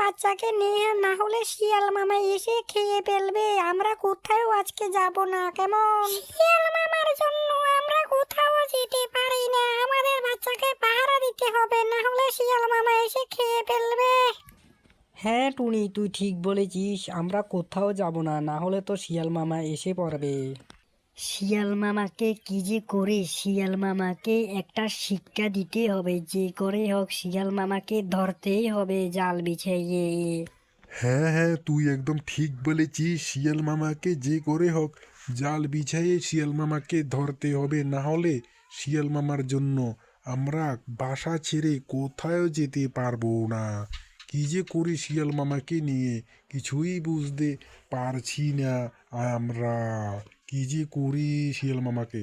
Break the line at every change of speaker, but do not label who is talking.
বাচ্চাকে নিয়ে না হলে শিয়াল মামা এসে খেয়ে ফেলবে। আমরা কোথাও আজকে যাব না কেমন? শিয়াল মামার জন্য আমরা কোথাও যেতে পারি না। আমাদের বাচ্চাকে পাহারা দিতে হবে না হলে শিয়াল মামা এসে খেয়ে ফেলবে।
হ্যাঁ টুনি তুই ঠিক বলেছিস। আমরা কোথাও যাব না না হলে তো শিয়াল মামা এসে পড়বে। শিয়াল মামাকে কি যে করে? শিয়াল মামাকে একটা শিক্ষা দিতে হবে। যে করে হোক, শিয়াল মামাকে ধরতেই হবে জাল বিছিয়ে
হ্যাঁ হ্যাঁ তুই একদম ঠিক বলেছিস। শিয়াল মামাকে যে করে হোক, জাল বিছাইয়ে শিয়াল মামাকে ধরতে হবে। না হলে শিয়াল মামার জন্য আমরা বাসা ছেড়ে কোথাও যেতে পারব না। কি যে করি শিয়াল মামাকে নিয়ে কিছুই বুঝতে পারছি না আমরা। কি যে করি শিয়াল মামাকে